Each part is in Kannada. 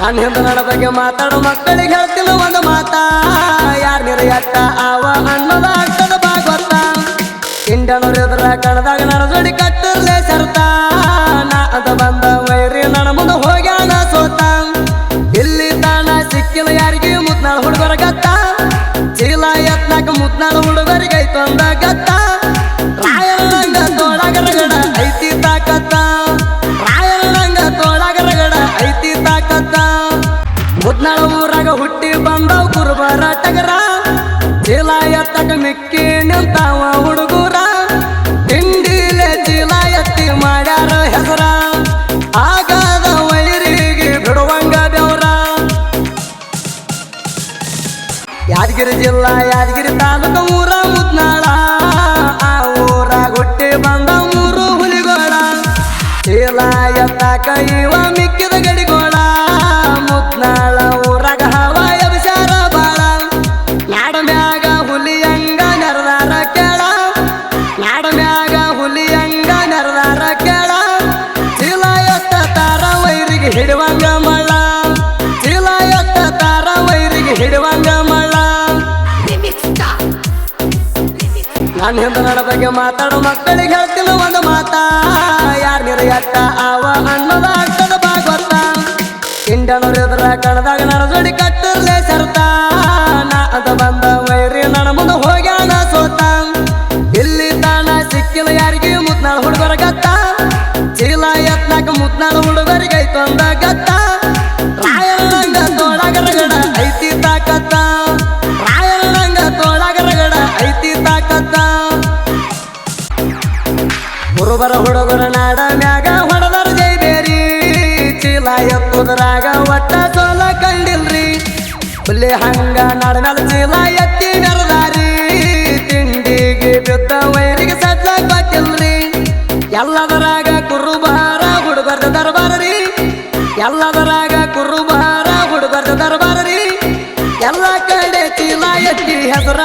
ನನ್ನ ನನ್ನ ಬಗ್ಗೆ ಮಾತಾಡೋ, ಮಕ್ಕಳಿಗೆ ಹೇಳ್ತಿಲ್ಲ ಒಂದು ಮಾತಾ. ಯಾರ ನಿರ್ಯಟ್ಟ ಅವ ಅನ್ನೋದ ಆಗ್ತದ ಭಾಗವತ. ಇಂಡನವ್ರ ಎದುರ ಕಣದಾಗ ನನ್ನ ಜೋಡಿ ಕಟ್ಟಲೇ ಸರ್ತ ನಾ ಅದ ಬಂದ ವೈರಿ ನನ್ನ ಮುಂದೆ ಹೋಗ್ಯಾನ ಸೋತ. ಇಲ್ಲಿ ತಾನ ಸಿಕ್ಕಿಲ್ಲ ಯಾರಿಗೆ ಮುತ್ನಾಳ ಹುಡುಗರ ಗತ್ತ? ಚೀಲ ಎತ್ನಾಕ ಮುತ್ನಾಳ ಹುಡುಗರಿಗೆ ಐತೊಂದ ಗತ್ತ? ಮುದ್ನಾಳ ಊರಾಗ ಹುಟ್ಟಿ ಬಂದವ್ ಕುರುಬರ ಟಗರ. ಚೀಲ ಎತ್ತಕ ಮಿಕ್ಕಿ ನಿಂತಾವ ಹುಡುಗರ. ತಿಂಡಿಲೆ ಚೀಲ ಎತ್ತಿ ಮಾಡ್ಯಾರ ಹೆಸರ. ಆಗದ ವೈರಿಗೆ ಬಿಡುವಂಗ ಬೆವರ. ಯಾದಗಿರಿ ಜಿಲ್ಲಾ, ಯಾದಗಿರಿ ತಾಲೂಕು ಊರ ಮುದ್ನಾಳ ಆ ಊರಾಗ ಹುಟ್ಟಿ ಬಂದ ಮೂರು ಹುಲಿಗೋಳ. ಚೀಲ ಎತ್ತಕ ಇವ ನನ್ನ ಹಿಂದ ನನ್ನ ಬಗ್ಗೆ ಮಾತಾಡೋ, ಮಕ್ಕಳಿಗೆ ಹೇಳ್ತಿಲ್ಲ ಒಂದು ಮಾತಾ. ಯಾರ ನಿರಯತ್ತ ಅವ ಅನ್ನೋದ ಬಾಗ್ ಭಾಗವತ. ಇಂಡನವ್ರ ಎದುರ ಕಣದಾಗ ನನ್ನ ಜೋಡಿ ಕಟ್ಟರ್ಲೆ ಕುರುಬರ ಹುಡುಗರ ನಾಡ ಮ್ಯಾಗ ಜೈ ಬೇರಿ ಚೀಲ ಎತ್ತುದ್ರಾಗ ಒಟ್ಟ ಸೋಲ ಕಂಡಿಲ್ರಿ. ಹುಲಿ ಹಂಗ ನಾಡ ಮ್ಯಾಲ ಚೀಲ ಎತ್ತಿ ಮೆರದಾರಿ ತಿಂಡಿಗೆ ಬಿದ್ದ ವೈರಿಗೆ ಸಜ್ಜ ಗೊತ್ತಿಲ್ರಿ. ಎಲ್ಲದರಾಗ ಕುರುಬಾರ ಹುಡುಗರ್ದ ದರ್ಬಾರ ರೀ ಎಲ್ಲದರಾಗ ಕುರುಬಾರ ಹುಡುಗರ್ದ ದರ್ಬಾರ ರೀ ಎಲ್ಲ ಕಡೆ ಚೀಲ ಎತ್ತಿ ಹೆಸರ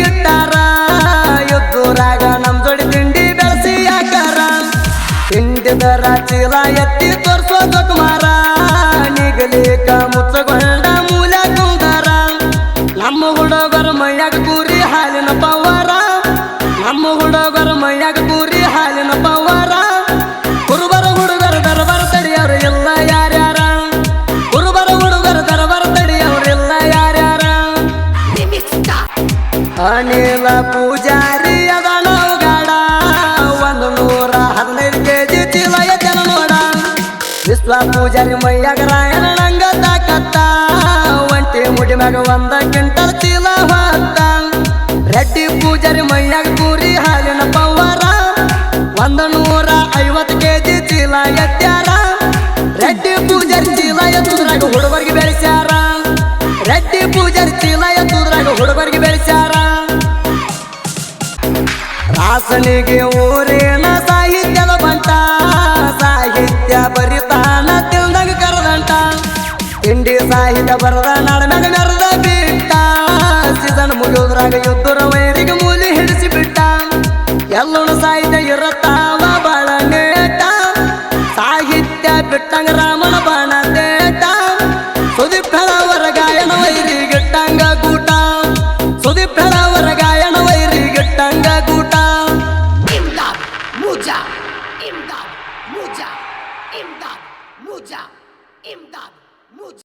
ಇಟ್ಟಾರ. ನಮ್ ತಿಂಡಿ ಹಾಕಾರ ಚೀಲ ಎತ್ತಿ ತೋರ್ಸೋ ಕುಮಾರ ನಿಗಲಿಕ ಮುಚ್ಚಗೊಂಡ ಮೂಲ ಕುಂದಾರ. ನಮ್ಮ ಹುಡುಗರ ಮೈಯಾಗ ಕೂರಿ ಹಾಲಿನ ಪವಾರ. ನಮ್ಮ ಹುಡುಗರ ಮೈಯಾಗ ಕೂರಿ ಹಾಲಿನ ಪವಾರ ಅನಿಲ ಪೂಜಾರಿ ಅದ ನಾವು ಗಾಡ. ಒಂದು ನೂರ ಹದಿನೈದು ನೋಡ. ವಿಶ್ವ ಪೂಜಾರಿ ಮೈಯಾಗ ನಂಗ ತಾಕತ್ತ. ಒಂಟಿ ಮುಡಿ ಮ್ಯಾಗ ಒಂದ ಕ್ವಿಂಟಲ್ ಚೀಲ ಹೊತ್ತ. ರೆಡ್ಡಿ ಪೂಜಾರಿ ಮೈಯಾಗ ಕೂರಿ ಹಾಲಿನ ರಾಸನಿಗೆ ಊರಿನ ಸಾಹಿತ್ಯದ ಬಂಟ. ಸಾಹಿತ್ಯ ಬರಿತಾನ ತಿಳ್ದಂಗ ಕರೆದಂಟ. ತಿಂಡಿ ಸಾಹಿತ್ಯ ಬರದ ನಾಡಮ್ಯಾಗ ನರದ ಬಿಟ್ಟ. ಸೀಸನ್ ಮುಗಿಯೋದ್ರಾಗ ಯುದ್ಧರ ವೈರಿಗೆ ಮೂಲಿ ಹಿಡಿಸಿ ಬಿಟ್ಟ. ಎಲ್ಲೋಣ ಸಾಹಿತ್ಯ ಇರತ್ತಾವ ಬಾಳ ನೇಟ. ಸಾಹಿತ್ಯ ಬಿಟ್ಟಂಗ ರಾಮನ ಬಾಣ